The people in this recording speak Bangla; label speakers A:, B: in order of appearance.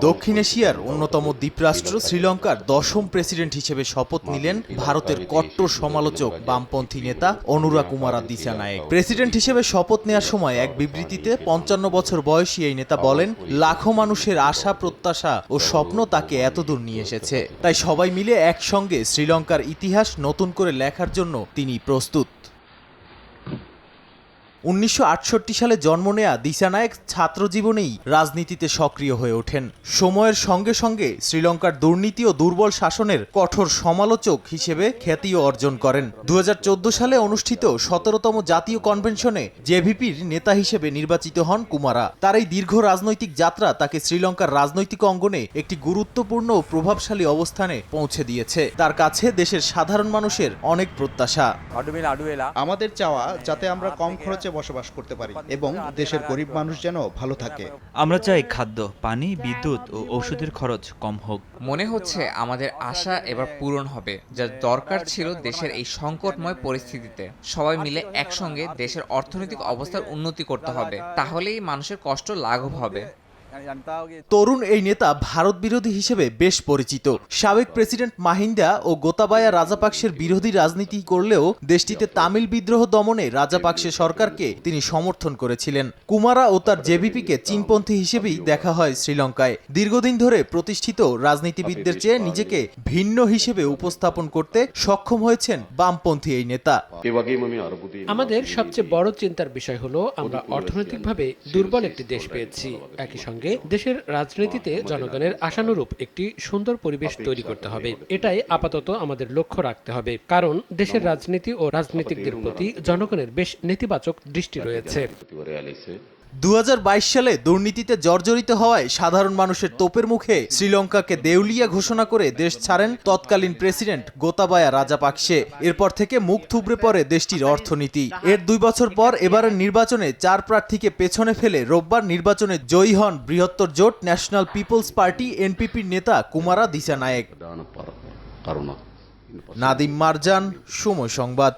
A: দক্ষিণ এশিয়ার অন্যতম দ্বীপরাষ্ট্র শ্রীলঙ্কার দশম প্রেসিডেন্ট হিসেবে শপথ নিলেন ভারতের কট্টর সমালোচক বামপন্থী নেতা অনুরা কুমারা দিসানায়েক প্রেসিডেন্ট হিসেবে শপথ নেওয়ার সময় এক বিবৃতিতে পঞ্চান্ন বছর বয়সী এই নেতা বলেন লাখো মানুষের আশা প্রত্যাশা ও স্বপ্ন তাকে এতদূর নিয়ে এসেছে। তাই সবাই মিলে একসঙ্গে শ্রীলঙ্কার ইতিহাস নতুন করে লেখার জন্য তিনি প্রস্তুত। উনিশশো আটষট্টি সালে জন্ম নেয়া দিশানায়ক ছাত্রজীবনেই রাজনীতিতে সক্রিয় হয়ে ওঠেন। সময়ের সঙ্গে সঙ্গে শ্রীলঙ্কার দুর্নীতি ও দুর্বল শাসনের কঠোর সমালোচক হিসেবে খ্যাতিও অর্জন করেন। দু হাজার চোদ্দ সালে অনুষ্ঠিত সতেরোতম জাতীয় কনভেনশনে জেভিপির নেতা হিসেবে নির্বাচিত হন কুমারা। তার এই দীর্ঘ রাজনৈতিক যাত্রা তাকে শ্রীলঙ্কার রাজনৈতিক অঙ্গনে একটি গুরুত্বপূর্ণ ও প্রভাবশালী অবস্থানে পৌঁছে দিয়েছে। তার কাছে দেশের সাধারণ মানুষের অনেক প্রত্যাশা।
B: আমাদের চাওয়া যাতে আমরা কম খরচে বসবাস করতে পারি এবং দেশের গরিব মানুষ যেন ভালো থাকে।
C: আমরা চাই খাদ্য পানি বিদ্যুৎ ও ওষুধের খরচ কম হোক।
D: মনে হচ্ছে আমাদের আশা এবার পূরণ হবে যার দরকার ছিল দেশের এই সংকটময় পরিস্থিতিতে। সবাই মিলে একসঙ্গে দেশের অর্থনৈতিক অবস্থার উন্নতি করতে হবে তাহলেই মানুষের কষ্ট লাঘব হবে।
A: তরুণ এই নেতা ভারত বিরোধী হিসেবে বেশ পরিচিত। সাবেক প্রেসিডেন্ট মাহিন্দা ও গোতাবায়া রাজাপাকসের বিরোধী রাজনীতি করলেও দেশটিতে তামিল বিদ্রোহ দমনে রাজাপাকসে সরকারকে তিনি সমর্থন করেছিলেন। কুমারা ও তার জেভিপিকে চীনপন্থী হিসেবেই দেখা হয় শ্রীলঙ্কায়। দীর্ঘদিন ধরে প্রতিষ্ঠিত রাজনীতিবিদদের চেয়ে নিজেকে ভিন্ন হিসেবে উপস্থাপন করতে সক্ষম হয়েছেন বামপন্থী এই নেতা।
E: আমাদের সবচেয়ে বড় চিন্তার বিষয় হলো, আমরা অর্থনৈতিকভাবে দুর্বল একটি দেশ পেয়েছি। একই সঙ্গে সঙ্গে দেশের রাজনীতিতে জনগণের আশানুরূপ একটি সুন্দর পরিবেশ তৈরি করতে হবে। এটাই আপাতত আমাদের লক্ষ্য রাখতে হবে। কারণ দেশের রাজনীতি ও রাজনীতিকদের প্রতি জনগণের বেশ নেতিবাচক দৃষ্টি রয়েছে।
A: 2022 সালে দুর্নীতিতে জর্জরিত হওয়ায় সাধারণ মানুষের তোপের মুখে শ্রীলঙ্কাকে দেউলিয়া ঘোষণা করে দেশ ছাড়েন তৎকালীন প্রেসিডেন্ট গোতাবায়া রাজাপাকসে। এরপর থেকে মুখ থুবড়ে পড়ে দেশটির অর্থনীতি। এর দুই বছর পর এবারের নির্বাচনে চার প্রার্থীকে পেছনে ফেলে রোববার নির্বাচনে জয়ী হন বৃহত্তর জোট ন্যাশনাল পিপলস পার্টি এনপিপির নেতা কুমারা
F: দিশা নায়েক
A: নাদিম মারজান সময় সংবাদ।